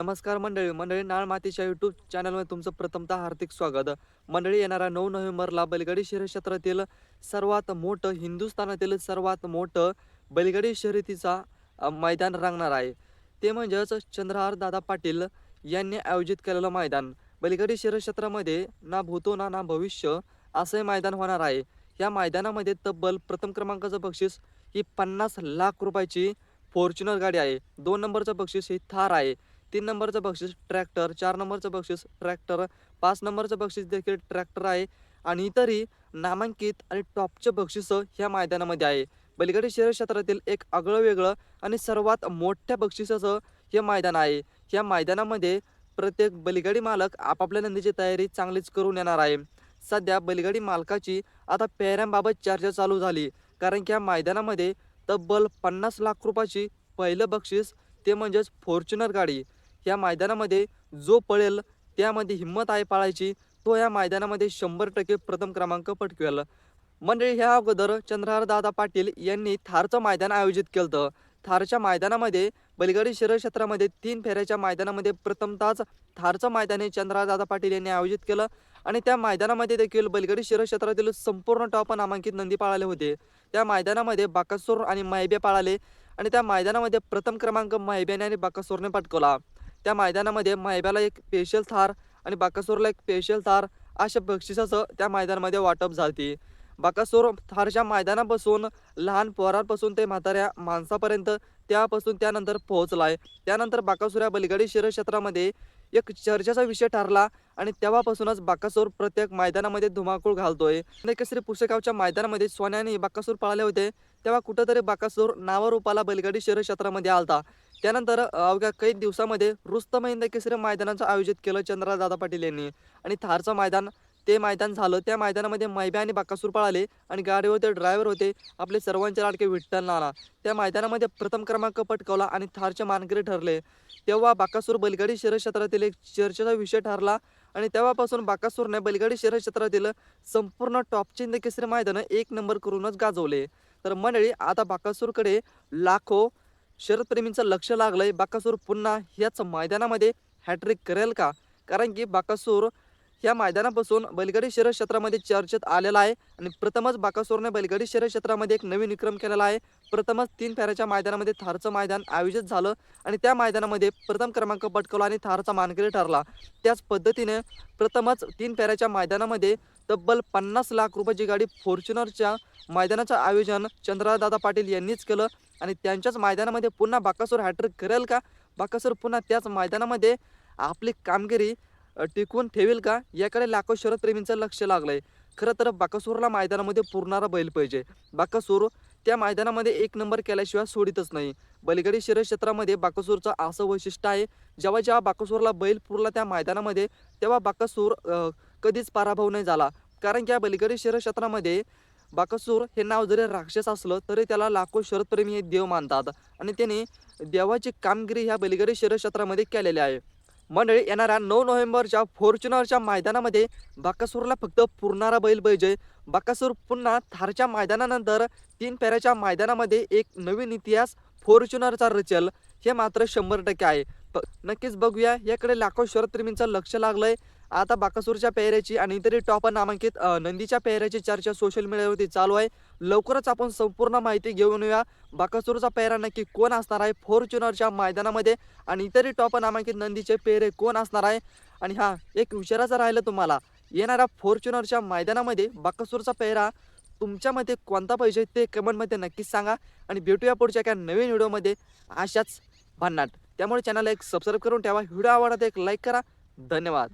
नमस्कार मंडळी मंडळी नाळ मातीच्या युट्यूब चॅनलमध्ये तुमचं प्रथमतः हार्दिक स्वागत. मंडळी येणाऱ्या नऊ नोव्हेंबरला बैलगाडी शहर क्षेत्रातील सर्वात मोठं हिंदुस्थानातील सर्वात मोठं बैलगाडी शर्यतीचा मैदान रंगणार आहे. ते म्हणजेच चंद्रहार दादा पाटील यांनी आयोजित केलेलं मैदान. बैलगाडी शहर क्षेत्रामध्ये ना भूतो ना ना भविष्य असं हे मैदान होणार आहे. या मैदानामध्ये तब्बल प्रथम क्रमांकाचं बक्षीस ही पन्नास लाख रुपयाची फॉर्च्युनर गाडी आहे. दोन नंबरचं बक्षीस ही थार आहे. तीन नंबरचं बक्षीस ट्रॅक्टर चार नंबरचं बक्षीस ट्रॅक्टर पाच नंबरचं बक्षीस देखील ट्रॅक्टर आहे. आणि इतरही नामांकित आणि टॉपचे बक्षिसं ह्या मैदानामध्ये आहे. बलिगडी शहर क्षेत्रातील एक आगळं वेगळं आणि सर्वात मोठ्या बक्षिसाचं हे मैदान आहे. या मैदानामध्ये प्रत्येक बलिगाडी मालक आपापल्या नंदीची तयारी चांगलीच करून येणार आहे. सध्या बलिगाडी मालकाची आता पेहऱ्यांबाबत चर्चा चालू झाली. कारण की या मैदानामध्ये तब्बल पन्नास लाख रुपयाची पहिलं बक्षीस ते म्हणजेच फॉर्च्युनर गाडी. या मैदानामध्ये जो पळेल त्यामध्ये हिंमत आहे पाळायची. तो या मैदानामध्ये शंभर टक्के प्रथम क्रमांक पटकवेल. मंडळी ह्या अगोदर चंद्रहार दादा पाटील यांनी थारचं मैदान आयोजित केलं होतं थारच्या मैदानामध्ये बलगडी शरीर क्षेत्रामध्ये तीन फेऱ्याच्या मैदानामध्ये प्रथमतःच थारचं मैदान हे चंद्रहार दादा पाटील यांनी आयोजित केलं. आणि त्या मैदानामध्ये देखील बलगडी शरीर क्षेत्रातील संपूर्ण टॉप नामांकित नंदी पाळाले होते. त्या मैदानामध्ये बाकासूर आणि मायबे पाळाले. आणि त्या मैदानामध्ये प्रथम क्रमांक मायब्याने आणि बाकासूरने पटकवला. त्या मैदानामध्ये मायब्याला एक स्पेशल थार आणि बाकासूरला एक स्पेशल थार अशा बक्षिसाचं त्या मैदानामध्ये वाटप झालती. बाकासूर थारच्या मैदानापासून लहान पोरांपासून ते म्हाताऱ्या माणसापर्यंत त्यापासून त्यानंतर पोहोचलाय त्यानंतर बाकासूर या बलगाडी शिरक्षेत्रामध्ये एक चर्चेचा विषय ठरला आणि तेव्हापासूनच बाकासूर प्रत्येक मैदानामध्ये धुमाकूळ घालतोय. श्री पुस्तकावच्या मैदानामध्ये सोन्याने बाकासूर पाळले होते तेव्हा कुठंतरी बाकासूर नावारूपाला बलगाडी शिरक्षेत्रामध्ये आलता. त्यानंतर अवघ्या काही दिवसामध्ये रुस्तम हिंद केसरी मैदानाचं आयोजित केलं चंद्रदादा पाटील यांनी. आणि थारचं मैदान ते मैदान झालं. त्या मैदानामध्ये मैब्या आणि बाकासूर पळाले आणि गाडीवर ते ड्रायव्हर होते. आपले सर्वांचे लाडके विठ्ठल नाना. त्या मैदानामध्ये प्रथम क्रमांक पटकावला आणि थारचे मानकरी ठरले. तेव्हा बाकासूर बैलगाडी शरीर क्षेत्रातील एक चर्चेचा विषय ठरला आणि तेव्हापासून बाकासूरने बैलगाडी शरीर क्षेत्रातील संपूर्ण टॉपचे हिंद केसरी मैदानं एक नंबर करूनच गाजवले. तर मंडळी आता बाकासूरकडे लाखो शरदप्रेमींचं लक्ष लागलंय. बाकासूर पुन्हा ह्याच मैदानामध्ये हॅट्रिक करेल का? कारण की बाकासूर या मैदानापासून बैलगाडी शरीर क्षेत्रामध्ये चर्चेत आलेला आहे आणि प्रथमच बाकासूरने बैलगाडी शरीर क्षेत्रामध्ये एक नवीन विक्रम केलेला आहे. प्रथमच तीन फेऱ्याच्या मैदानामध्ये थारचं मैदान आयोजित झालं आणि त्या मैदानामध्ये प्रथम क्रमांक पटकवला आणि थारचा मानकरी ठरला. त्याच पद्धतीने प्रथमच तीन फेऱ्याच्या मैदानामध्ये तब्बल पन्नास लाख रुपयाची गाडी फॉर्च्युनरच्या मैदानाचं आयोजन चंद्रदादा पाटील यांनीच केलं. आणि त्यांच्याच मैदानामध्ये पुन्हा बाकासूर हॅट्रिक करेल का? बाकासूर पुन्हा त्याच मैदानामध्ये आपली कामगिरी टिकवून ठेवेल का? याकडे लाखो शरदप्रेमींचं लक्ष लागलंय. खरं तर बाकासूरला मैदानामध्ये पुरणारा बैल पाहिजे. बाकासूर त्या मैदानामध्ये एक नंबर केल्याशिवाय सोडितच नाही. बैलगाडी शरीर क्षेत्रामध्ये बाकासूरचं असं वैशिष्ट्य आहे जेव्हा जेव्हा बाकासूरला बैल पुरला त्या मैदानामध्ये तेव्हा बाकासूर कधीच पराभव नाही झाला. कारण की या बैलगाडी शरीर क्षेत्रामध्ये बाकासूर हे नाव जरी राक्षस असलं तरी त्याला लाखो शरदप्रेमी हे देव मानतात. आणि त्याने देवाची कामगिरी ह्या बलिगरी शरीर क्षेत्रामध्ये केलेली आहे. मंडळी येणाऱ्या नऊ नोव्हेंबरच्या फॉर्च्युनरच्या मैदानामध्ये बाकासूरला फक्त पुरणारा बैल पाहिजे. बाकासूर पुन्हा थारच्या मैदानानंतर तीन फेऱ्याच्या मैदानामध्ये एक नवीन इतिहास फॉर्च्युनरचा रचेल. हे मात्र शंभर टक्के आहे. प- नक्कीच बघूया. याकडे लाखो शरदप्रेमींचं लक्ष लागलंय. आता बाकासूरच्या पेहऱ्याची आणि इतरही टॉप नामांकित नंदीच्या पेहऱ्याची चर्चा सोशल मीडियावरती चालू आहे. लवकरच आपण संपूर्ण माहिती घेऊन येऊया. बाकासूरचा पेहरा नक्की कोण असणार आहे? फॉर्च्युनरच्या मैदानामध्ये आणि इतरही टॉप नामांकित नंदीचे पेहरे कोण असणार आहे? आणि हा एक विचारायचं राहिलं तुम्हाला. येणाऱ्या फॉर्च्युनरच्या मैदानामध्ये बाकासूरचा पेहरा तुमच्या मते कोणता पाहिजे ते कमेंटमध्ये नक्कीच सांगा. आणि भेटूया पुढच्या एका नवीन व्हिडिओमध्ये अशाच भन्नाट. त्यामुळे चॅनलला एक सबस्क्राईब करून ठेवा. व्हिडिओ आवडत एक लाईक करा. धन्यवाद.